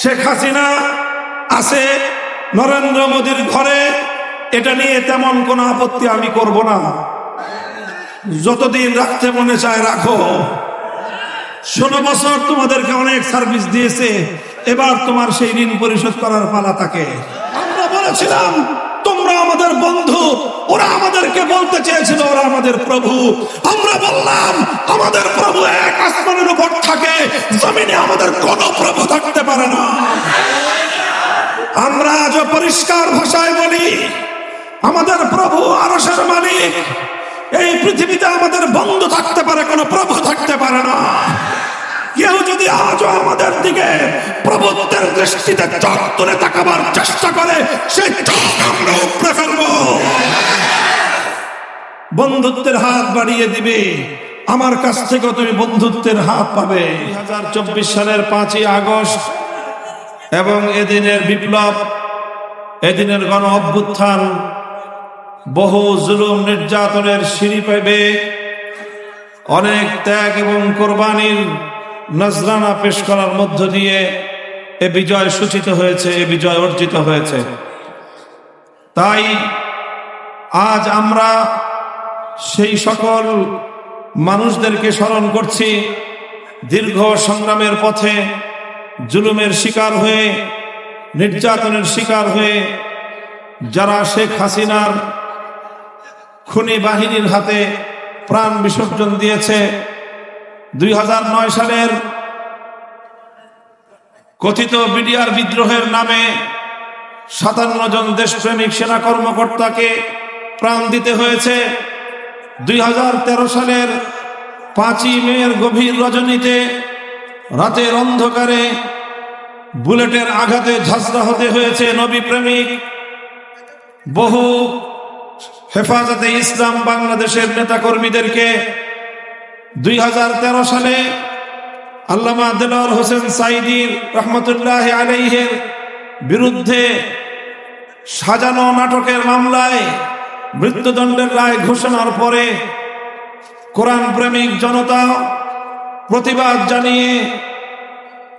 শেখ হাসিনা আছে, নরেন্দ্র মোদীর ঘরে, এটা নিয়ে তেমন কোনো আপত্তি আমি করব না। যতদিন রাখতে মনে চায় রাখো। ষোলো বছর তোমাদেরকে অনেক সার্ভিস দিয়েছে, এবার তোমার সেই ঋণ পরিশোধ করার পালা তাকে। আমরা বলেছিলাম আমাদের বন্ধু, ওরা আমাদেরকে বলতে চেয়েছিল, ওরা আমাদের প্রভু। আমরা বললাম, আমাদের প্রভু এক আসমানের উপর থাকে, জমিনে আমাদের কোনো প্রভু থাকতে পারে না। আমরা আজ পরিষ্কার ভাষায় বলি, আমাদের প্রভু আরসের মালিক। এই পৃথিবীতে আমাদের বন্ধু থাকতে পারে, কোনো প্রভু থাকতে পারে না। কেউ যদি আজও আমাদের দিকে দৃষ্টিতে চোখ তুলে তাকাবার চেষ্টা করে চোখ আমরা বন্ধুত্বের হাত বাড়িয়ে দিবে। আমার কাছ থেকে তুমি বন্ধুত্বের হাত পাবে। দুই হাজার চব্বিশ সালের পাঁচই আগস্ট এবং এদিনের বিপ্লব, এদিনের গণ অভ্যুত্থান, বহু জুলুম নির্যাতনের সিঁড়ি পেবে। অনেক ত্যাগ এবং কোরবানির নজরানা পেশ করার মধ্য দিয়ে এ বিজয় সূচিত হয়েছে, এ বিজয় অর্জিত হয়েছে। তাই আজ আমরা সেই সকল মানুষদেরকে স্মরণ করছি, দীর্ঘ সংগ্রামের পথে জুলুমের শিকার হয়ে, নির্যাতনের শিকার হয়ে, যারা শেখ হাসিনার খুনি বাহিনীর হাতে প্রাণ বিসর্জন দিয়েছে দুই হাজার নয় সালের কথিত বিডিআর বিদ্রোহের নামে সাতান্ন জন দেশপ্রেমিক সেনা কর্মকর্তাকে প্রাণ দিতে হয়েছে। দুই হাজার তেরো সালের পাঁচই মেয়ের গভীর রজনীতে রাতের অন্ধকারে বুলেটের আঘাতে ঝাঁঝরা হতে হয়েছে নবী প্রেমিক বহু হেফাজতে ইসলাম বাংলাদেশের নেতাকর্মীদেরকে দুই হাজার তেরো সালে আল্লামা দেলোয়ার হোসেন সাইদির রহমতুল্লাহ আলাইহের বিরুদ্ধে সাজানো নাটকের মামলায় মৃত্যুদণ্ডের রায় ঘোষণার পরে কোরআন প্রেমিক জনতা প্রতিবাদ জানিয়ে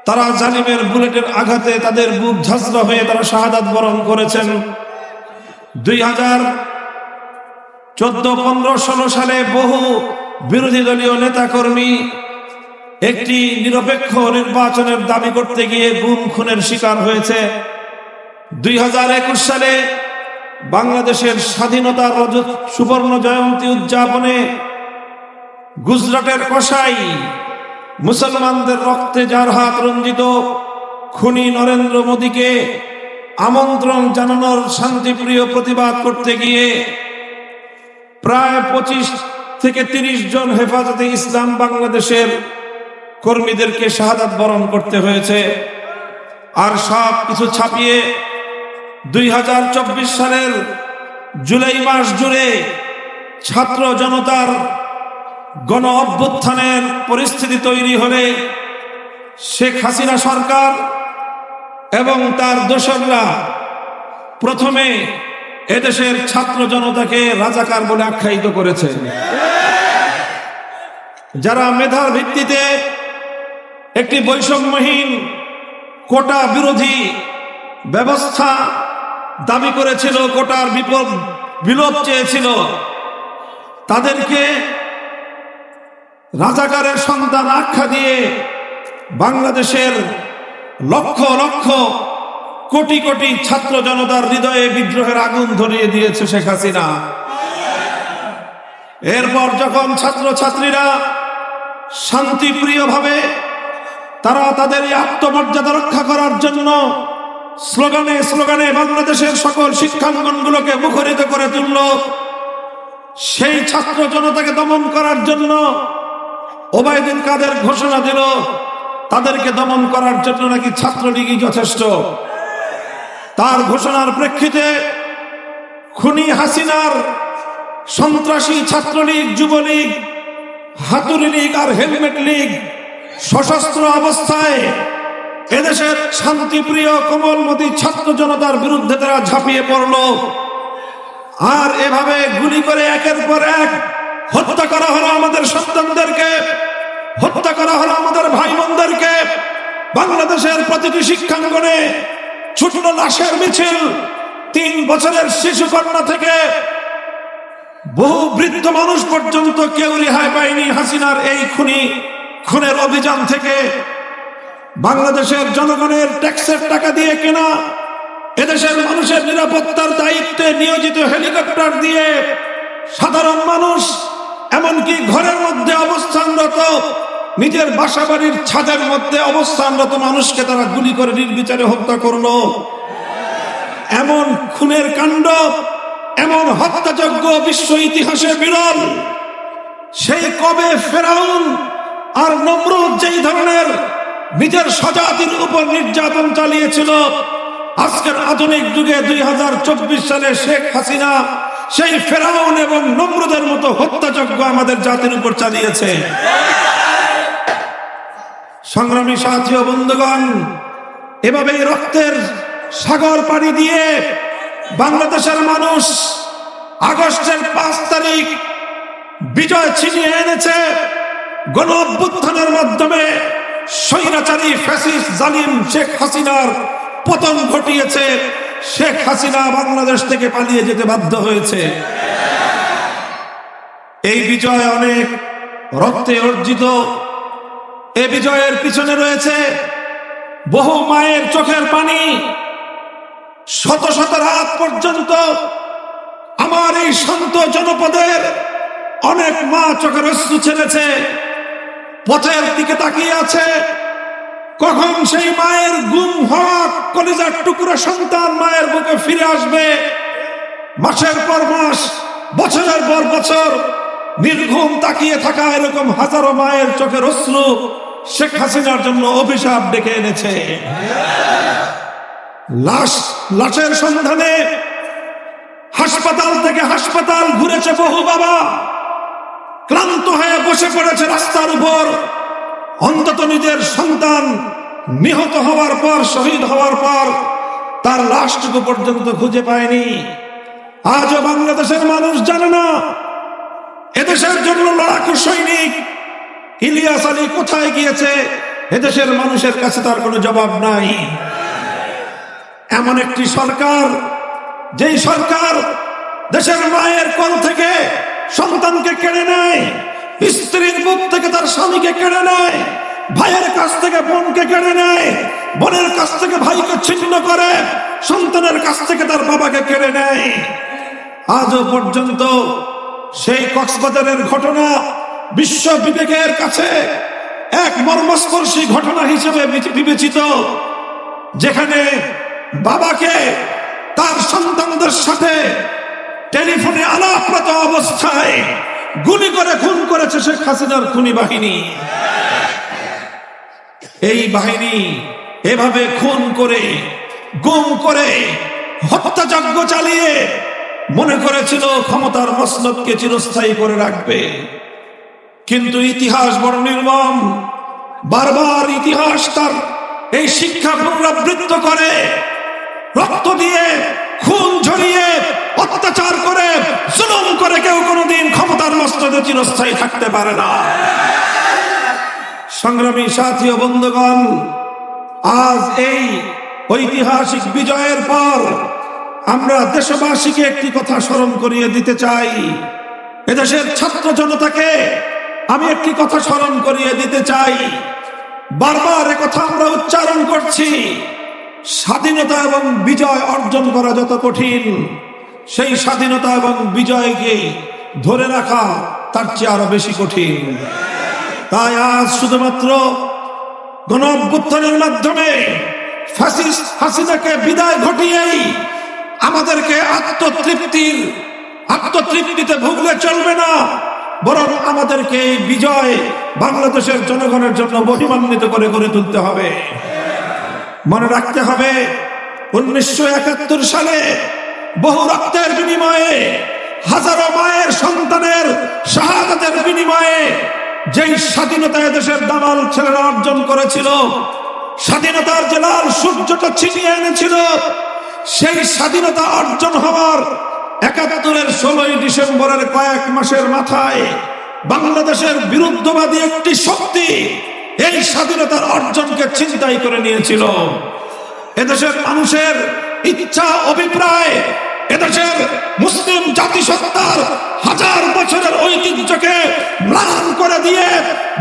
তারা জালিমের বুলেটের আঘাতে তাদের বুক ঝাঁঝরা হয়ে তারা শাহাদাত বরণ করেছেন। দুই হাজার চোদ্দ পনেরো ষোলো সালে বহু বিরোধী দলীয় নেতাকর্মী একটি নিরপেক্ষ নির্বাচনের দাবি করতে গিয়ে গুম, খুনের শিকার হয়েছে। দুই হাজার একুশ সালে বাংলাদেশের স্বাধীনতার রজত সুবর্ণ জয়ন্তী উদযাপনে গুজরাটের কসাই মুসলমানদের রক্তে যার হাত রঞ্জিত, খুনি নরেন্দ্র মোদীকে আমন্ত্রণ জানানোর শান্তিপ্রিয় প্রতিবাদ করতে গিয়ে প্রায় পঁচিশ থেকে তিরিশ জন হেফাজতে ইসলাম বাংলাদেশের কর্মীদেরকে শাহাদাত বরণ করতে হয়েছে। আর সব কিছু ছাপিয়ে দুই হাজার চব্বিশ সালের জুলাই মাস জুড়ে ছাত্র জনতার গণ অভ্যুত্থানের পরিস্থিতি তৈরি হলে শেখ হাসিনা সরকার এবং তার দোসররা প্রথমে এদেশের ছাত্র জনতাকে রাজাকার বলে আখ্যায়িত করেছে। যারা মেধার ভিত্তিতে একটি বৈষম্যহীন, কোটা বিরোধী ব্যবস্থা দাবি করেছিল, কোটার বিপদ, বিলোপ চেয়েছিল, তাদেরকে রাজাকারের সন্তান আখ্যা দিয়ে বাংলাদেশের লক্ষ লক্ষ কোটি কোটি ছাত্র জনতার হৃদয়ে বিদ্রোহের আগুন ধরিয়ে দিয়েছে শেখ হাসিনা। এরপর যখন ছাত্র ছাত্রীরা শান্তিপ্রিয়ভাবে তারা তাদের আত্মমর্যাদা রক্ষা করার জন্য স্লোগানে স্লোগানে বাংলাদেশের সকল শিক্ষাঙ্গনগুলোকে মুখরিত করে তুলল, সেই ছাত্র জনতাকে দমন করার জন্য ওবায়দুল কাদের ঘোষণা দিল, তাদেরকে দমন করার জন্য নাকি ছাত্রলীগই যথেষ্ট। তার ঘোষণার প্রেক্ষিতে খুনি হাসিনার সন্ত্রাসী ছাত্রলীগ, যুবলীগ হাতুড়ি লীগ আর হেলমেট লীগ সশস্ত্র অবস্থায় এদেশের শান্তিপ্রিয় কোমলমতি ছাত্র জনতার বিরুদ্ধে তারা ঝাঁপিয়ে পড়ল। আর এভাবে গুলি করে একের পর এক হত্যা করা হলো আমাদের সন্তানদেরকে, হত্যা করা হলো আমাদের ভাই বোনদেরকে বাংলাদেশের প্রতিটি শিক্ষাঙ্গনে ছোট লাশের মিছিল। তিন বছরের শিশু কন্যা থেকে বহু বৃদ্ধ মানুষ পর্যন্ত কেউ রেহাই পায়নি হাসিনার এই খুনি। খুনের অভিযান থেকে বাংলাদেশের জনগণের ট্যাক্সের টাকা দিয়ে কেনা, এদেশের মানুষের নিরাপত্তার দায়িত্বে নিয়োজিত হেলিকপ্টার দিয়ে সাধারণ মানুষ, এমনকি ঘরের মধ্যে অবস্থানরত নিজের বাসা বাড়ির ছাদের মধ্যে অবস্থানরত মানুষকে তারা গুলি করে নির্বিচারে হত্যা করল। এমন খুনের কাণ্ড, এমন হত্যাযজ্ঞ বিশ্ব ইতিহাসে বিরল। সেই কবে ফেরাউন আর নমরুদ যেই ধরনের নিজের স্বজাতির উপর নির্যাতন চালিয়েছিল, আজকের আধুনিক যুগে দুই হাজার চব্বিশ সালে শেখ হাসিনা সেই ফেরাউন এবং নমরুদের মতো হত্যাযজ্ঞ আমাদের জাতির উপর চালিয়েছে। সংগ্রামী ও বন্ধুগণ, এভাবেই রক্তের সাগর পাড়ি দিয়ে বাংলাদেশের মানুষ আগস্টের পাঁচ তারিখ বিজয় ছিনিয়ে এনেছে গণ অভ্যুত্থানের মাধ্যমে। স্বৈরাচারী, ফ্যাসিস্ট, জালিম শেখ হাসিনার পতন ঘটিয়েছে। শেখ হাসিনা বাংলাদেশ থেকে পালিয়ে যেতে বাধ্য হয়েছে। এই বিজয় অনেক রক্তে অর্জিত এ বিজয়ের পিছনে রয়েছে বহু মায়ের চোখের পানি। শত শত রাত পর্যন্ত আমার এই শান্ত জনপদের অনেক মা চোখের অশ্রু ছেড়েছে। পথের দিকে তাকিয়ে আছে কখন সেই মায়ের গুম হওয়া কলিজার টুকরো সন্তান মায়ের বুকে ফিরে আসবে। মাসের পর মাস, বছরের পর বছর নির্ঘুম তাকিয়ে থাকা এরকম হাজারো মায়ের চোখের অশ্রু শেখ হাসিনার জন্য অভিশাপ ডেকে এনেছে। লাশ, লাশের সন্ধানে হাসপাতাল থেকে হাসপাতাল ঘুরেছে বহু বাবা। ক্লান্ত হয়ে বসে পড়েছে রাস্তার উপর। অন্তত নিজের সন্তান নিহত হওয়ার পর, শহীদ হওয়ার পর তার লাশটুকু পর্যন্ত খুঁজে পায়নি। আজও বাংলাদেশের মানুষ জানে না এদেশের জন্য লড়াকু সৈনিক ইলিয়াস আলী কোথায় গিয়েছে, এদেশের মানুষের কাছে তার কোনো জবাব নাই। এমন একটি সরকার, যেই সরকার দেশের মায়ের কোল থেকে সন্তানকে কেড়ে নেয়, স্ত্রীর মুখ থেকে তার স্বামীকে কেড়ে নেয়, ভাইয়ের কাছ থেকে বোনকে কেড়ে নেয়, বোনের কাছ থেকে ভাইকে ছিন্ন করে, সন্তানের কাছ থেকে তার বাবাকে কেড়ে নেয়। আজও পর্যন্ত সেই কক্সবাজারের ঘটনা বিশ্ব বিবেকের কাছে এক মর্মস্পর্শী ঘটনা হিসেবে বিবেচিত, যেখানে বাবাকে তার সন্তানদের সাথে টেলিফোনে আলাপরত অবস্থায় গুলি করে, খুন করেছে শেখ হাসিনার খুনি বাহিনী। এই বাহিনী এভাবে খুন করে, গুম করে হত্যাযজ্ঞ চালিয়ে মনে করেছিল ক্ষমতার মসনদকে চিরস্থায়ী করে রাখবে। কিন্তু ইতিহাস বড় নির্মম। বারবার ইতিহাস তার এই শিক্ষা পুনরাবৃত্ত করে, রক্ত দিয়ে, খুন ঝরিয়ে, অত্যাচার করে, জুলুম করে কেউ কোনোদিন ক্ষমতার মস্তদে চিরস্থায়ী থাকতে পারে না। সংগ্রামী সাথী ও বন্ধুগণ, আজ এই ঐতিহাসিক বিজয়ের পর আমরা দেশবাসীকে একটি কথা স্মরণ করিয়ে দিতে চাই। এদেশের ছাত্র জনতাকে আমি একটি কথা স্মরণ করিয়ে দিতে চাই। বারবার কথা আমরা উচ্চারণ করছি। স্বাধীনতা এবং বিজয় অর্জন করা যত কঠিন, সেই স্বাধীনতা এবং বিজয়কে ধরে রাখা তার চেয়ে আরও বেশি কঠিন। তাই আজ শুধুমাত্র গণ মাধ্যমে ফ্যাসিস্ট হাসিনাকে বিদায় ঘটিয়েই আমাদেরকে আত্মতৃপ্তির, আত্মতৃপ্তিতে ভুগলে চলবে না। বরং আমাদেরকে এই বিজয় বাংলাদেশের জনগণের জন্য মহিমান্বিত করে গড়ে তুলতে হবে। মনে রাখতে হবে, উনিশশো একাত্তর সালে বহু রক্তের বিনিময়ে, হাজারো মায়ের সন্তানের শাহাদাতের বিনিময়ে যেই স্বাধীনতা দেশের দামাল ছেলেরা অর্জন করেছিল, স্বাধীনতার জেলার সূর্যটা ছিনিয়ে এনেছিল সেই স্বাধীনতা অর্জন হওয়ার একাত্তরের ষোলোই ডিসেম্বরের কয়েক মাসের মাথায় বাংলাদেশের বিরুদ্ধবাদী একটি শক্তি এই স্বাধীনতার অর্জনকে চিন্তাই করে নিয়েছিল। এদেশের মানুষের ইচ্ছা, অভিপ্রায় এদেশের মুসলিম জাতিসত্তার হাজার বছরের ঐতিহ্যকে ম্লান করে দিয়ে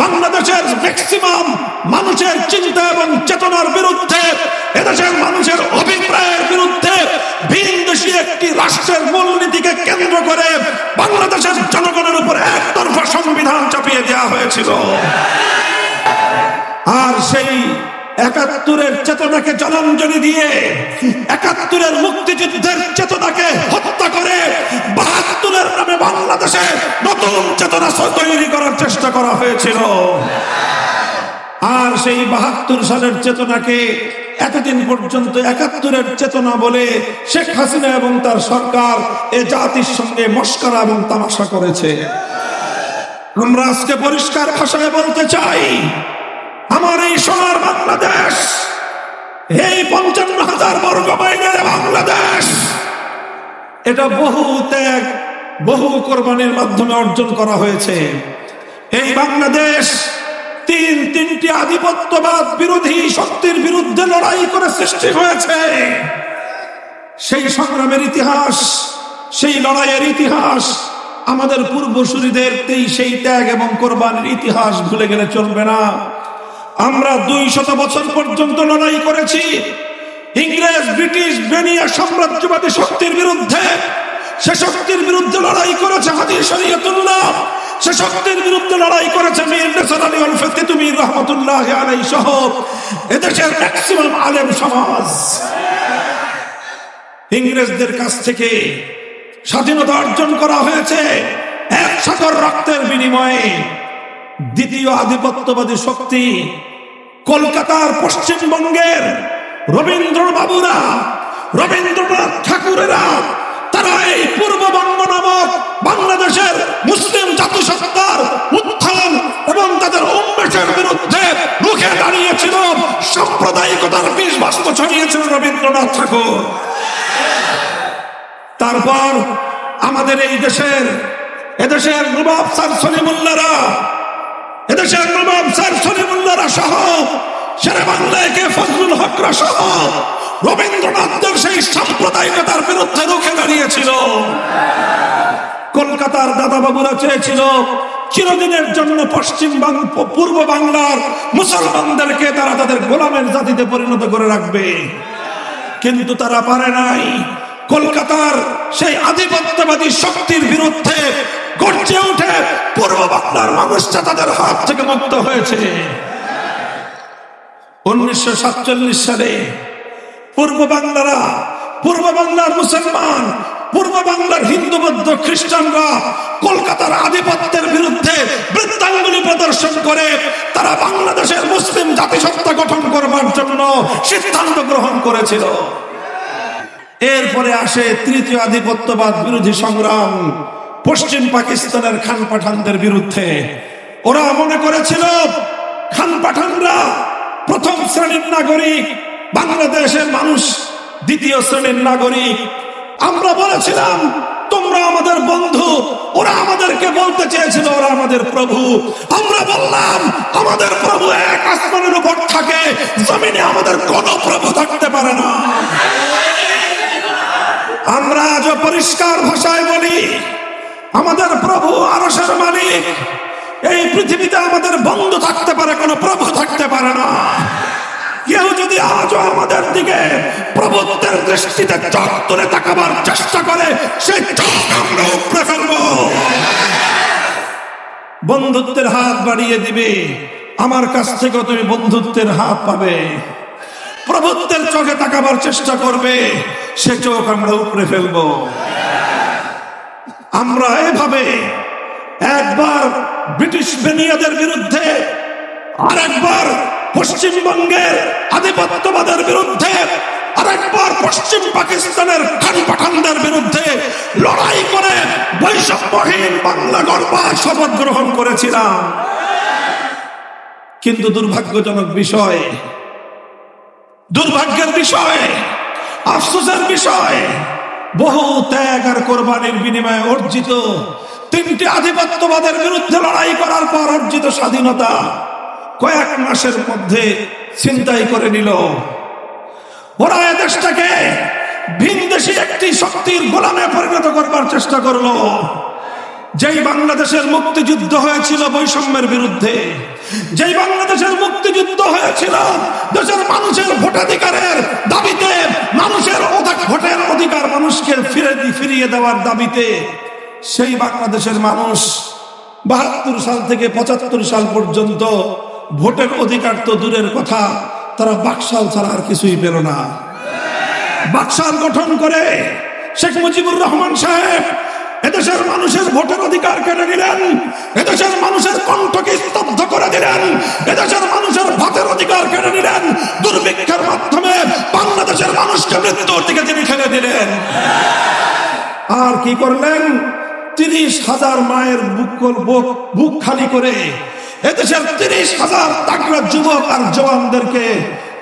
বাংলাদেশের ম্যাক্সিমাম মানুষের চিন্তা এবং চেতনার বিরুদ্ধে, এদেশের মানুষের অভিপ্রায়ের বিরুদ্ধে একটি রাষ্ট্রের মূলনীতিকে কেন্দ্র করে বাংলাদেশের জনগণের উপর একতরফা সংবিধান চাপিয়ে দেওয়া হয়েছিল। আর সেই একাত্তরের চেতনাকে জলাঞ্জলি দিয়ে একাত্তরের মুক্তিযুদ্ধের চেতনাকে হত্যা করে বাহাত্তরের নামে বাংলাদেশে নতুন চেতনা তৈরি করার চেষ্টা করা হয়েছিল। আর সেই বাহাত্তর সালের চেতনাকে এতদিন পর্যন্ত একাত্তরের চেতনা বলে শেখ হাসিনা এবং তার সরকার এ জাতির সঙ্গে মস্করা এবং তামাশা করেছে। আমরা আজকে পরিষ্কার ভাষায় বলতে চাই আমার এই সোনার বাংলাদেশ, এই পঞ্চান্ন হাজার বর্গ মাইলের বাংলাদেশ, এটা বহু ত্যাগ, বহু কোরবানির মাধ্যমে অর্জন করা হয়েছে। এই বাংলাদেশ তিন তিনটি আধিপত্যবাদ বিরোধী শক্তির বিরুদ্ধে লড়াই করে সৃষ্টি হয়েছে। সেই সংগ্রামের ইতিহাস, সেই লড়াইয়ের ইতিহাস, আমাদের পূর্বসূরিদের সেই ত্যাগ এবং কোরবানির ইতিহাস ভুলে গেলে চলবে না। আমরা দুই শত বছর পর্যন্ত লড়াই করেছি। ইংরেজ, ব্রিটিশ, বেনিয়া সাম্রাজ্যবাদী শক্তির বিরুদ্ধে। সে শক্তির বিরুদ্ধে লড়াই করেছে হাদির শরীয়তুল্লাহ। সে শক্তির বিরুদ্ধে লড়াই করেছে মীর নেসার আলী তিতুমির রহমতুল্লাহ আলাই সহ এদেশের ম্যাক্সিমাম আলেম সমাজ। ইংরেজদের কাছ থেকে স্বাধীনতা অর্জন করা হয়েছে। এক সাগর রক্তের বিনিময়ে দ্বিতীয় আধিপত্যবাদী শক্তি কলকাতার পশ্চিমবঙ্গের রবীন্দ্র বাবুরা রবীন্দ্রনাথ ঠাকুরেরা, তারা এই পূর্ববঙ্গ নামক বাংলাদেশের মুসলিম জাতিসত্তার উত্থান এবং তাদের উন্মেষের বিরুদ্ধে মুখে দাঁড়িয়েছিল, সাম্প্রদায়িকতার বিষ বাস্ত ছড়িয়েছিল রবীন্দ্রনাথ ঠাকুর। তারপর আমাদের এই দেশের, এদেশের নবাব স্যার সলিমুল্লারা এদেশের নবাব স্যার সলিমুল্লারা সহ সেরে বাংলায় কে ফজলুল হকরা সহ রবীন্দ্রনাথদের সেই সাম্প্রদায়িকতার বিরুদ্ধে রুখে দাঁড়িয়েছিল। কলকাতার দাদা বাবুরা চেয়েছিল, চিরদিনের জন্য পশ্চিম পূর্ব বাংলার মুসলমানদেরকে তারা তাদের গোলামের জাতিতে পরিণত করে রাখবে। কিন্তু তারা পারে নাই। কলকাতার সেই আধিপত্যবাদী শক্তির বিরুদ্ধে গর্জে উঠে পূর্ব বাংলার মানুষটা তাদের হাত থেকে মুক্ত হয়েছে। উনিশশো সাতচল্লিশ সালে পূর্ব বাংলারা, পূর্ব বাংলার মুসলমান, পূর্ব বাংলার হিন্দু, বৌদ্ধ, খ্রিস্টানরা কলকাতার আধিপত্যের বিরুদ্ধে বৃত্তাঙ্গুলি প্রদর্শন করে, তারা বাংলাদেশের মুসলিম জাতিসত্তা গঠন করবার জন্য সিদ্ধান্ত গ্রহণ করেছিল। এরপরে আসে তৃতীয় আধিপত্যবাদ বিরোধী সংগ্রাম, পশ্চিম পাকিস্তানের খান পাঠানদের বিরুদ্ধে। ওরা মনে করেছিল, খান পাঠানরা প্রথম শ্রেণির নাগরিক, বাংলাদেশের মানুষ দ্বিতীয় শ্রেণির নাগরিক। আমরা বলেছিলাম, তোমরা আমাদের বন্ধু, ওরা আমাদেরকে বলতে চেয়েছিল, ওরা আমাদের প্রভু। আমরা বললাম, আমাদের প্রভু এক আসমানের উপর থাকে, জমিনে আমাদের কোন প্রভু থাকতে পারে না। আমরা আজ পরিষ্কার ভাষায় বলি, আমাদের প্রভু আরসের মালিক। এই পৃথিবীতে আমাদের বন্ধু থাকতে পারে, কোনো প্রভু থাকতে পারে না। কেউ যদি আজও আমাদের দিকে প্রভুত্বের দৃষ্টিতে চোখ তুলে তাকাবার চেষ্টা করে, সেই চোখ আমরা উপড়ে বন্ধুত্বের হাত বাড়িয়ে দিবে, আমার কাছ থেকেও তুমি বন্ধুত্বের হাত পাবে। প্রভুত্বের চোখে তাকাবার চেষ্টা করবে, সে চোখ আমরা উপরে ফেলব। আমরা এভাবে একবার ব্রিটিশ বেনিয়াদের বিরুদ্ধে, আরেকবার পশ্চিমবঙ্গের আধিপত্যবাদের বিরুদ্ধে, আরেকবার পশ্চিম পাকিস্তানের খান পাঠানদের বিরুদ্ধে লড়াই করে বৈষম্যহীন বাংলা গড়বার শপথ গ্রহণ করেছিলাম। কিন্তু দুর্ভাগ্যজনক বিষয় দুর্ভাগ্যের বিষয়, আফসোসের বিষয়, বহু ত্যাগ আর কোরবানির বিনিময়ে অর্জিত তিনটি আধিপত্যবাদের বিরুদ্ধে লড়াই করার পর অর্জিত স্বাধীনতা কয়েক মাসের মধ্যে ছিনতাই করে নিল। ওরা এ দেশটাকে ভিনদেশী একটি শক্তির গোলামে পরিণত করবার চেষ্টা করল। যেই বাংলাদেশের মুক্তিযুদ্ধ হয়েছিল বৈষম্যের বিরুদ্ধে, যেই বাংলাদেশের মুক্তিযুদ্ধ হয়েছিল দেশের মানুষের ভোটাধিকারের দাবিতে, মানুষের ভোটের অধিকার মানুষকে ফিরে ফিরিয়ে দেওয়ার দাবিতে, সেই বাংলাদেশের মানুষ বাহাত্তর সাল থেকে পঁচাত্তর সাল পর্যন্ত ভোটের অধিকার তো দূরের কথা, তারা বাকশাল ছাড়া আর কিছুই পেল না। বাকশাল গঠন করে শেখ মুজিবুর রহমান সাহেব এদেশের মানুষের ভোটের অধিকার কেড়ে নিলেন। এদেশের মানুষের কণ্ঠকে স্তব্ধ করে দিলেন। এদেশের মানুষের ভাতের অধিকার কেড়ে নিলেন। দুর্ভিক্ষের মাধ্যমে বাংলাদেশের মানুষকে মৃত্যুর দিকে তিনি ঠেলে দিলেন। আর কি করলেন? তিরিশ হাজার মায়ের বুক বুক খালি করে এদেশের তিরিশ হাজার তাগড়া যুবক আর জওয়ানদেরকে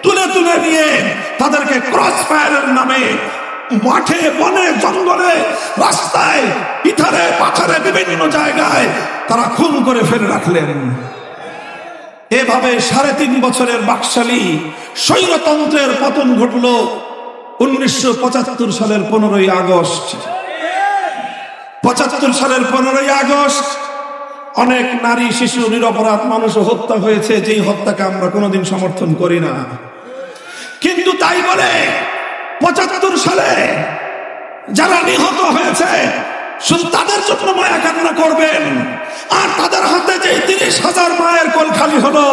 তুলে তুলে নিয়ে তাদেরকে ক্রস ফায়ারের নামে মাঠে, বনে, জঙ্গলে, রাস্তায় ইথারে পাথারে, বিভিন্ন জায়গায় তারা খুন করে ফেলে রাখলেন। এভাবে সাড়ে তিন বছরের বাকশালী স্বৈরতন্ত্রের পতন ঘটল উনিশশো পঁচাত্তর সালের পনেরোই আগস্ট। পঁচাত্তর সালের পনেরোই আগস্ট অনেক নারী, শিশু, নিরপরাধ মানুষ হত্যা হয়েছে, যেই হত্যাকে আমরা কোনোদিন সমর্থন করি না। কিন্তু তাই বলে পঁচাত্তর সালে যারা নিহত হয়েছে, শুধু তাদের জন্য মায়া কান্না করবেন। আর তাদের হাতে যে তিরিশ হাজার মায়ের কোল খালি হলো,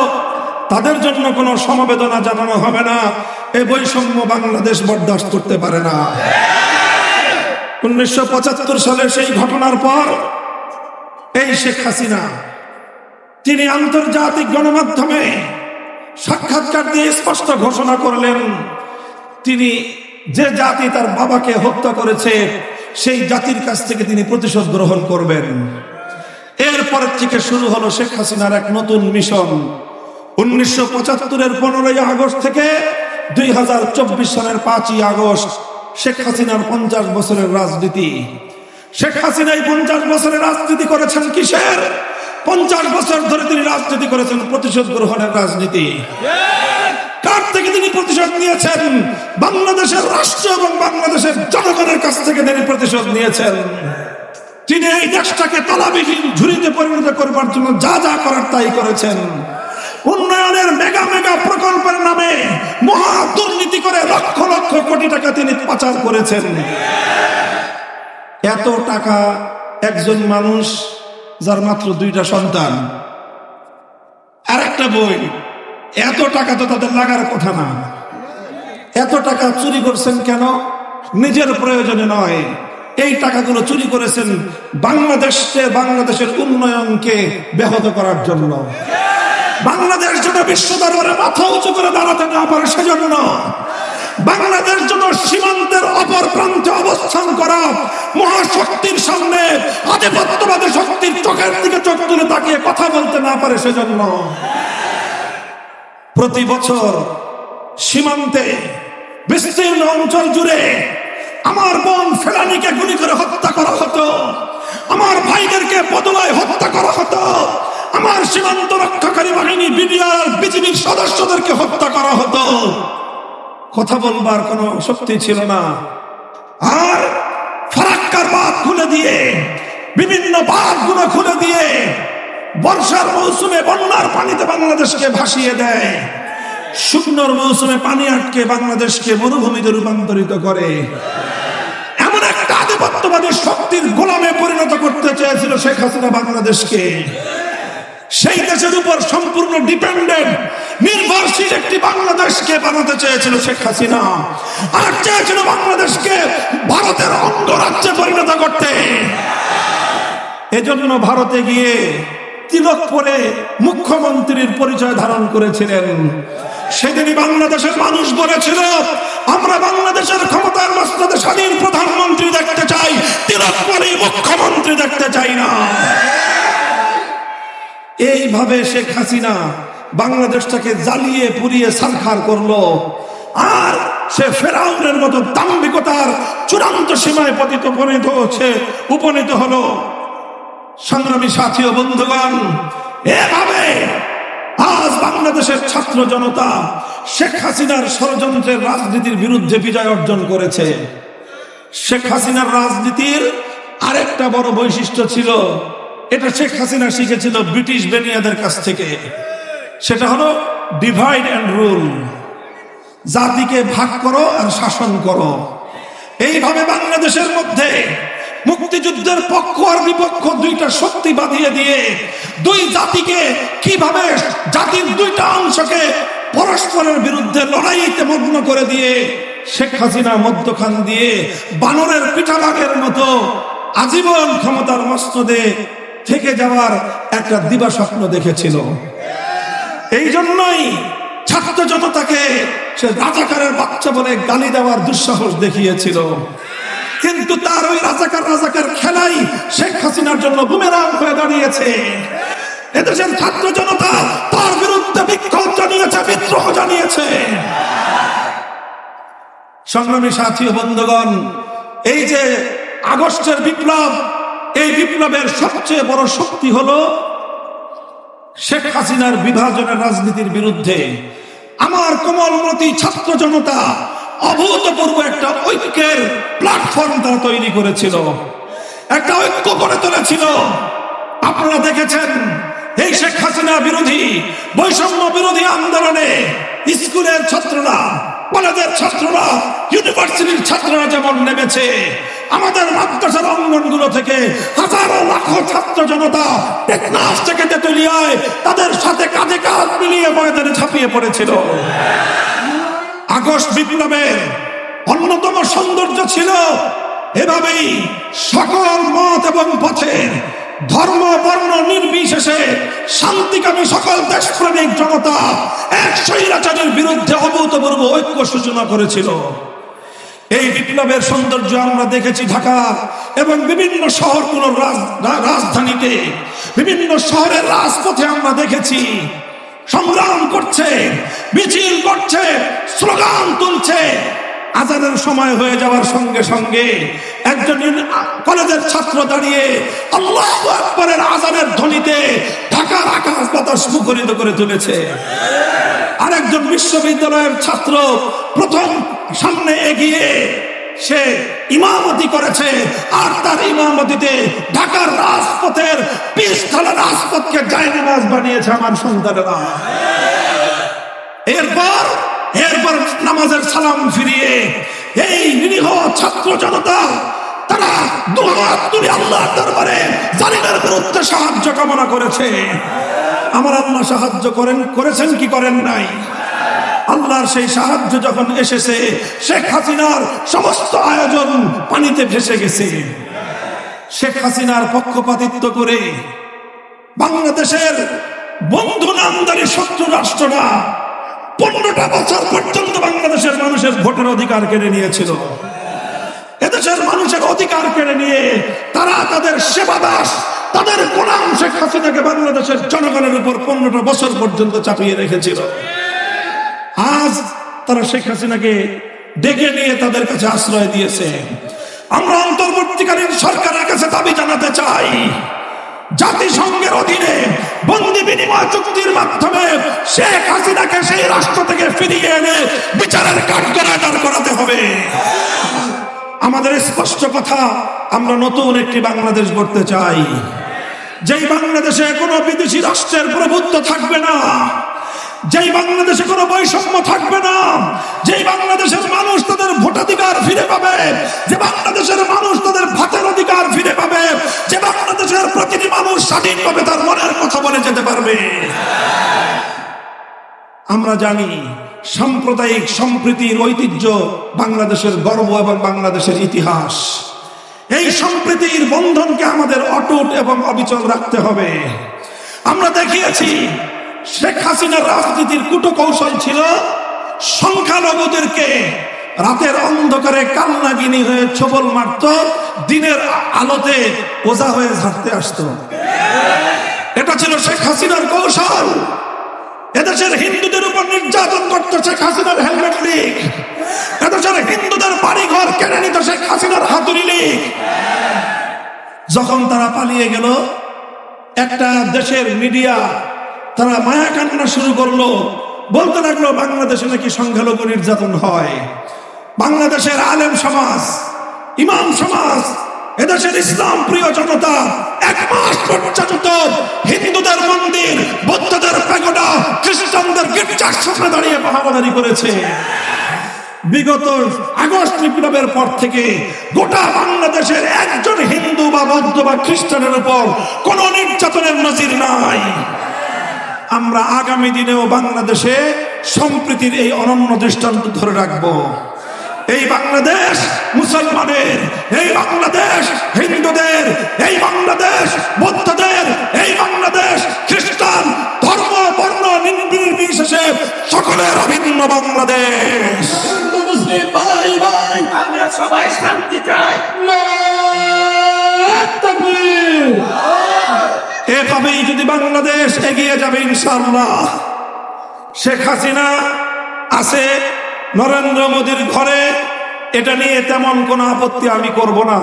তাদের জন্য কোনো সমবেদনা জানানো হবে না। এ বৈষম্য বাংলাদেশ বরদাস্ত করতে পারে না। উনিশশো সালের সেই ঘটনার পর এই শেখ হাসিনা, তিনি আন্তর্জাতিক গণমাধ্যমে সাক্ষাৎকার দিয়ে স্পষ্ট ঘোষণা করলেন, তিনি যে জাতি তার বাবাকে হত্যা করেছে, সেই জাতির কাছ থেকে তিনি প্রতিশোধ গ্রহণ করবেন। এরপরের থেকে শুরু হলো শেখ হাসিনার এক নতুন মিশন। উনিশশো পঁচাত্তরের পনেরোই আগস্ট থেকে দুই হাজার চব্বিশ সালের পাঁচই আগস্ট শেখ হাসিনার পঞ্চাশ বছরের রাজনীতি। শেখ হাসিনা এই পঞ্চাশ বছরের রাজনীতি করেছেন কিসের? পঞ্চাশ বছর ধরে তিনি রাজনীতি করেছেন প্রতিশোধ গ্রহণের রাজনীতি। কার থেকে তিনি প্রতিশোধ নিয়েছেন। বাংলাদেশের রাষ্ট্র এবং বাংলাদেশের জনগণের কাছ থেকে তিনি প্রতিশোধ নিয়েছেন। তিনি এই দেশটাকে তলাবিহীন, ঝুড়িতে পরিণত করবার জন্য যা যা করার তাই করেছেন। উন্নয়নের মেগা মেগা প্রকল্পের নামে মহা দুর্নীতি করে লক্ষ লক্ষ কোটি টাকা তিনি পাচার করেছেন। এত টাকা একজন মানুষ, যার মাত্র দুইটা সন্তান আর একটা বই এত টাকা তো তাদের লাগার কথা না। এত টাকা চুরি করছেন কেন? নিজের প্রয়োজনে নয়। এই টাকাগুলো চুরি করেছেন বাংলাদেশকে বাংলাদেশের উন্নয়নকে ব্যাহত করার জন্য। বাংলাদেশ যেন বিশ্ব দরবারে মাথা উঁচু করে দাঁড়াতে না পারে সেজন্য বাংলাদেশ যেন সীমান্তের অপর প্রান্তে অবস্থান করা মহাশক্তির সামনে, আধিপত্যবাদী শক্তির চোখের দিকে চোখ তুলে তাকিয়ে কথা বলতে না পারে সেজন্য প্রতি বছর সীমান্তে বিস্তীর্ণ অঞ্চল জুড়ে আমার বোন ফেলানিকে গুলি করে হত্যা করা হতো। আমার ভাইদেরকে বদলায় হত্যা করা হতো। আমার সীমান্ত রক্ষাকারী বাহিনী, বিডিআর, বিজিবির সদস্যদেরকে হত্যা করা হতো। কথা বলবার কোনো শক্তি ছিল না। আর ফারাক্কার বাঁধ খুলে দিয়ে, বিভিন্ন বাঁধগুলো খুলে দিয়ে বর্ষার মৌসুমে বন্যার পানিতে বাংলাদেশকে ভাসিয়ে দেয়। শুকনোর মৌসুমে পানি আটকে বাংলাদেশকে মরুভূমিতে রূপান্তরিত করে। এমন একটা আধিপত্যবাদী শক্তির গোলামে পরিণত করতে চেয়েছিল শেখ হাসিনা বাংলাদেশকে। সেই দেশের উপর সম্পূর্ণ ডিপেন্ডেন্ট, নির্ভরশীল একটি বাংলাদেশকে বানাতে চেয়েছিল শেখ হাসিনা। আর চেয়েছিল বাংলাদেশকে ভারতের অঙ্গরাজ্যে পরিণত করতে। এজন্য ভারতে গিয়ে তিলক পরে মুখ্যমন্ত্রীর পরিচয় ধারণ করেছিলেন। সেদিনই বাংলাদেশের মানুষ বলেছিল, আমরা বাংলাদেশের ক্ষমতার মস্তদে স্বাধীন প্রধানমন্ত্রী দেখতে চাই তিলক পরে মুখ্যমন্ত্রী দেখতে চাই না। এইভাবে শেখ হাসিনা বাংলাদেশটাকে জ্বালিয়ে পুড়িয়ে সারখার করল। আর সে ফেরাউনের মতো দাম্ভিকতার চূড়ান্ত সীমায় পতিত উপনীত হচ্ছে উপনীত হলো সংগ্রামী সাথী ও বন্ধুগণ, এভাবে আজ বাংলাদেশের ছাত্র জনতা শেখ হাসিনার ষড়যন্ত্রের রাজনীতির বিরুদ্ধে বিজয় অর্জন করেছে। শেখ হাসিনার রাজনীতির আরেকটা বড় বৈশিষ্ট্য ছিল, এটা শেখ হাসিনা শিখেছিল ব্রিটিশ বেনিয়াদের কাছ থেকে। সেটা হলো ডিভাইড অ্যান্ড রুল জাতিকে ভাগ করো আর শাসন করো। এইভাবে বাংলাদেশের মধ্যে মুক্তিযুদ্ধের পক্ষ আর বিপক্ষ দুইটা শক্তি বাঁধিয়ে দিয়ে দুই জাতিকে কীভাবে জাতির দুইটা অংশকে পরস্পরের বিরুদ্ধে লড়াইতে মগ্ন করে দিয়ে শেখ হাসিনা মধ্যখান দিয়ে বানরের পিঠাভাগের মতো আজীবন ক্ষমতার মস্তদে থেকে যাওয়ার একটা দিবা স্বপ্ন দেখেছিল। এই জন্যই ছাত্র জনতাকে সে রাজাকারের বাচ্চা বলে গালি দেওয়ার দুঃসাহস দেখিয়েছিল। কিন্তু তার ওই রাজাকার রাজাকার খেলাই শেখ হাসিনার জন্য বুমেরাং হয়ে দাঁড়িয়েছে। এদেশের ছাত্র জনতা তার বিরুদ্ধে বিক্ষোভ জানিয়েছে, বিদ্রোহ জানিয়েছে। সংগ্রামী সাথী বন্ধুগণ, এই যে আগস্টের বিপ্লব, এই বিপ্লবের সবচেয়ে বড় শক্তি হলো শেখ হাসিনার বিভাজনের রাজনীতির বিরুদ্ধে। আমার কোমলমতি ছাত্র জনতা অভূতপূর্ব একটা ঐক্যের প্ল্যাটফর্ম তারা তৈরি করেছিল। একটা ঐক্য করে তুলেছিল। আপনারা দেখেছেন, এই শেখ হাসিনা বিরোধী, বৈষম্য বিরোধী আন্দোলনে স্কুলের ছাত্ররা, কলেজের ছাত্ররা, ইউনিভার্সিটির ছাত্ররা যেমন নেমেছে, আমাদের মাদ্রাসার অঙ্গনগুলো থেকে হাজারো লাখো ছাত্র জনতা টেকনাফ থেকে তেতুলিয়ায় তাদের সাথে কাঁধে কাঁধ মিলিয়ে ময়দানে ছাপিয়ে পড়েছিল। আগস্ট বিপ্লবের অন্যতম সৌন্দর্য ছিল এভাবেই সকল মত এবং পথের ধর্ম, বর্ণ, নির্বিশেষে শান্তিকামী সকল দেশপ্রেমিক জনতা এক স্বৈরাচারের বিরুদ্ধে অভূতপূর্ব ঐক্য সূচনা করেছিল। এই বিপ্লবের সৌন্দর্য আমরা দেখেছি ঢাকা এবং বিভিন্ন শহরগুলোর রাজধানীতে, বিভিন্ন শহরের রাজপথে আমরা দেখেছি। সংগ্রাম করছে, মিছিল করছে, স্লোগান তুলছে। আজানের সময় হয়ে যাওয়ার সঙ্গে সঙ্গে একজন কলেজের ছাত্র দাঁড়িয়ে আল্লাহ আকবরের আজানের ধ্বনিতে ঢাকার আকাশ বাতাস মুখরিত করে তুলেছে। আরেকজন বিশ্ববিদ্যালয়ের ছাত্র প্রথম সামনে এগিয়ে সে ইমামতি করেছে। আর তার ইমামতিতে ঢাকার রাজপথের পিস্তলা রাজপথকে জায়নামাজ বানিয়েছে আমার সন্তানেরা। এরপর এরপর নামাজের সালাম ফিরিয়ে এই নিরীহ ছাত্র জনতা, তারা দুহাত তুলে আল্লাহর দরবারে জালিমের বিরুদ্ধে সাহায্য কামনা করেছে। আমার আল্লাহ সাহায্য করেন, করেছেন কি করেন নাই? আল্লাহর সেই সাহায্য যখন এসেছে, শেখ হাসিনার সমস্ত আয়োজন পানিতে ভেসে গেছে, শেখ হাসিনার পক্ষপাতিত্ব করে বাংলাদেশের বন্ধু নামদারি শত্রু রাষ্ট্ররা পনেরোটা বছর পর্যন্ত বাংলাদেশের মানুষের ভোটের অধিকার কেড়ে নিয়েছিল। এদেশের মানুষের অধিকার কেড়ে নিয়ে তারা তাদের সেবা দাস, তাদের গোলাম শেখ হাসিনাকে বাংলাদেশের জনগণের উপর পনেরোটা বছর পর্যন্ত চাপিয়ে রেখেছিল। আজ তারা শেখ হাসিনাকে ডেকে নিয়ে তাদের কাছে আশ্রয় দিয়েছে। আমরা অন্তর্বর্তীকালীন সরকারের কাছে দাবি জানাতে চাই, জাতিসংঘের অধীনে বন্দি বিনিময় চুক্তির মাধ্যমে শেখ হাসিনাকে সেই রাষ্ট্র থেকে ফিরিয়ে এনে বিচারের কাঠগড়ায় করাতে হবে। আমাদের স্পষ্ট কথা, আমরা নতুন একটি বাংলাদেশ গড়তে চাই। যেই বাংলাদেশে কোনো বিদেশি রাষ্ট্রের প্রভুত্ব থাকবে না যেই বাংলাদেশে কোনো বৈষম্য থাকবে না, যেই বাংলাদেশের মানুষ তাদের ভোটাধিকার ফিরে পাবে, যে বাংলাদেশের মানুষ তাদের ভাতের অধিকার ফিরে পাবে, যে বাংলাদেশের প্রতিটি মানুষ স্বাধীনভাবে তার মনের কথা বলে যেতে পারবে। আমরা জানি সাম্প্রদায়িক সম্প্রীতির ঐতিহ্য বাংলাদেশের গর্ব এবং বাংলাদেশের ইতিহাস। এই সম্প্রীতির বন্ধনকে আমাদের অটুট এবং অবিচল রাখতে হবে। আমরা দেখিয়েছি শেখ হাসিনার রাজনীতির কুটকৌশল ছিল সংখ্যালঘুদেরকে রাতের অন্ধকারে কান্নাগিনি হয়ে ছবল মারত, দিনের আলোতে ওজা হয়ে ঝাড়তে আসতো। এটা ছিল শেখ হাসিনার কৌশল। এদেশের হিন্দুদের উপর নির্যাতন করত শেখ হাসিনার হেলমেট লীগ। এদেশের হিন্দুদের বাড়িঘর কেড়ে নিত শেখ হাসিনার হাতুড়ি লীগ। যখন তারা পালিয়ে গেল, একটা দেশের মিডিয়া তারা মায়া কান্না শুরু করল। বলতে লাগল, বাংলাদেশে নাকি সংখ্যালঘু নির্যাতন হয়। বাংলাদেশের আলেম সমাজ, ইমাম সমাজ, এদেশের ইসলাম প্রিয় জনতা, এক মাস পর্যন্ত হিন্দুদের মন্দির, বৌদ্ধদের প্যাগোডা খ্রিস্টানদের গির্জার সামনে দাঁড়িয়ে পাহারাদারি করেছে। বিগত আগস্ট বিপ্লবের পর থেকে গোটা বাংলাদেশের একজন হিন্দু বা বৌদ্ধ বা খ্রিস্টানের উপর কোন নির্যাতনের নজির নাই। আমরা আগামী দিনেও বাংলাদেশে সম্প্রীতির এই অনন্য দৃষ্টান্ত ধরে রাখব। এই বাংলাদেশ মুসলমানের এই বাংলাদেশ হিন্দুদের এই বাংলাদেশ বৌদ্ধদের এই বাংলাদেশ খ্রিস্টান ধর্ম বর্ণ নির্বিশেষে সকলের অভিন্ন বাংলাদেশ। সবাই এভাবেই যদি বাংলাদেশ এগিয়ে যাবে ইনশাল্লাহ শেখ হাসিনা আছে, নরেন্দ্র মোদীর ঘরে, এটা নিয়ে তেমন কোনো আপত্তি আমি করব না।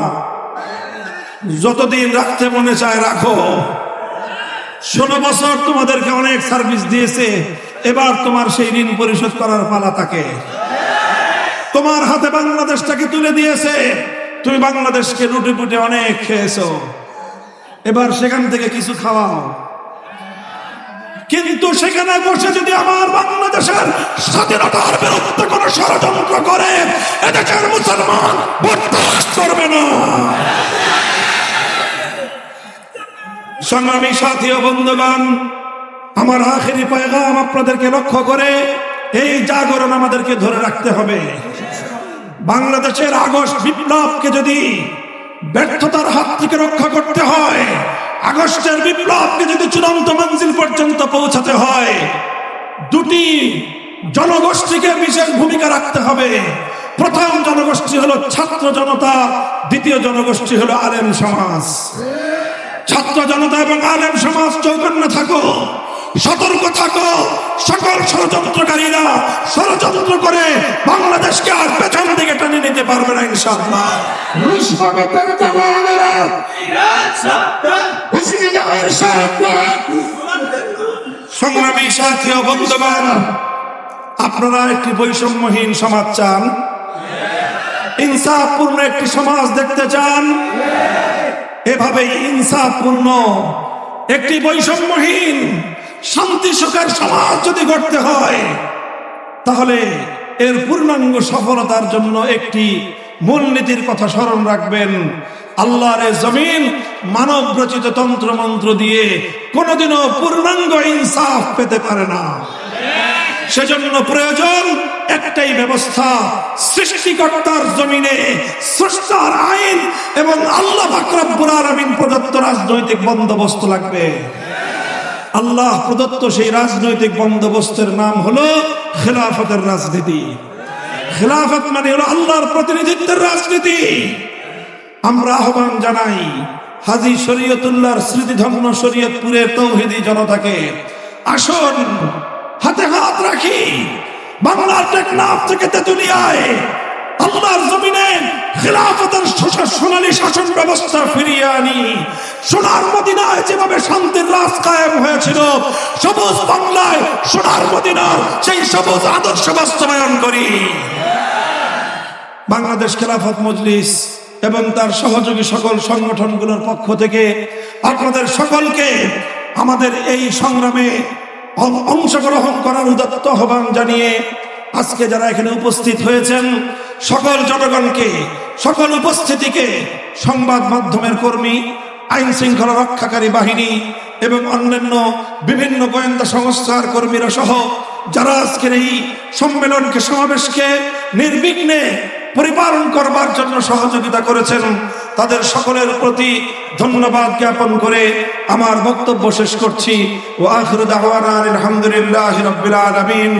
যতদিন রাখতে মনে চায় রাখো। ষোলো বছর তোমাদেরকে অনেক সার্ভিস দিয়েছে, এবার তোমার সেই ঋণ পরিশোধ করার পালা তাকে। তোমার হাতে বাংলাদেশটাকে তুলে দিয়েছে, তুমি বাংলাদেশকে রুটি পুটে অনেক খেয়েছো। এবার সেখান থেকে কিছু খাওয়াও। কিন্তু সেখানে বসে যদি আমার বাংলাদেশের স্বাধীনতার বিরুদ্ধে কোন ষড়যন্ত্র করে এদেশের মুসলমান বরদাস্ত করবে না। সংগ্রামী সাথী ও বন্ধুগণ, আমার আখেরি পয়গাম আপনাদেরকে লক্ষ্য করে এই জাগরণ আমাদেরকে ধরে রাখতে হবে। বাংলাদেশের আগস্ট বিপ্লবকে যদি ব্যর্থতার হাত থেকে রক্ষা করতে হয়। আগস্টের বিপ্লবকে যদি চূড়ান্ত মঞ্জিল পর্যন্ত পৌঁছাতে হয়, দুটি জনগোষ্ঠীকে বিশেষ ভূমিকা রাখতে হবে। প্রথম জনগোষ্ঠী হলো ছাত্র জনতা, দ্বিতীয় জনগোষ্ঠী হলো আলেম সমাজ। ছাত্র জনতা এবং আলেম সমাজ চৌকন্ন থাকো সতর্ক থাকো। সকল ষড়যন্ত্রকারীরা ষড়যন্ত্র করে বাংলাদেশকে আর পেছন দিকে টেনে নিতে পারবে না ইনশাআল্লাহ। সংগ্রামী সাথী ও বন্ধুগণ আপনারা একটি বৈষম্যহীন সমাজ চান? ইনসাফপূর্ণ একটি সমাজ দেখতে চান? এভাবে ইনসাফপূর্ণ একটি বৈষম্যহীন শান্তি সুখের সমাজ যদি গড়তে হয়, তাহলে এর পূর্ণাঙ্গ সফলতার জন্য একটি মূলনীতির কথা স্মরণ রাখবেন। আল্লাহর জমিন মানব রচিত তন্ত্র মন্ত্র দিয়ে কোনোদিনও পূর্ণাঙ্গ ইনসাফ পেতে পারে না। সেজন্য প্রয়োজন একটাই ব্যবস্থা, সৃষ্টিকর্তার জমিনে স্রষ্টার আইন এবং আল্লাহ ফাকরাব্বুল আলামিন প্রদত্ত রাজনৈতিক বন্দোবস্ত লাগবে। আল্লাহ প্রদত্ত সেই রাজনৈতিক বন্দোবস্তের নাম হলো খেলাফতের রাজনীতি। খেলাফত মানে হলো আল্লাহর প্রতিনিধিত্বের রাজনীতি। আমরা আহ্বান জানাই হাজি শরীয়তুল্লাহর স্মৃতিধন্য শরীয়তপুরের তৌহিদি জনতাকে, আসুন হাতে হাত রাখি, বাংলার টেকনাফ থেকে তেতুলিয়ায় আল্লাহর জমিনে খিলাফতের সোনালী শাসন ব্যবস্থা ফিরিয়ে আনি। সোনার মদিনায় যেভাবে শান্তির রাজ কায়েম হয়েছিল, সবুজ বাংলায় সোনার মদিনার সেই সবুজ আদর্শ বাস্তবায়ন করি। বাংলাদেশ খেলাফত মজলিস এবং তার সহযোগী সকল সংগঠনগুলোর পক্ষ থেকে আপনাদের সকলকে আমাদের এই সংগ্রামে অংশগ্রহণ করার উদাত্ত আহ্বান জানিয়ে আজকে যারা এখানে উপস্থিত হয়েছেন, সকল জনগণকে, সকল উপস্থিতিকে সংবাদ মাধ্যমের কর্মী, আইন শৃঙ্খলা রক্ষাকারী বাহিনী এবং অন্যান্য বিভিন্ন গোয়েন্দা সংস্থার কর্মীরা সহ, যারা আজকের এই সম্মেলনকে, সমাবেশকে নির্বিঘ্নে পরিপালন করবার জন্য সহযোগিতা করেছেন, তাদের সকলের প্রতি ধন্যবাদ জ্ঞাপন করে আমার বক্তব্য শেষ করছি। ও আখির দাওয়ানা আলহামদুলিল্লাহ রবিল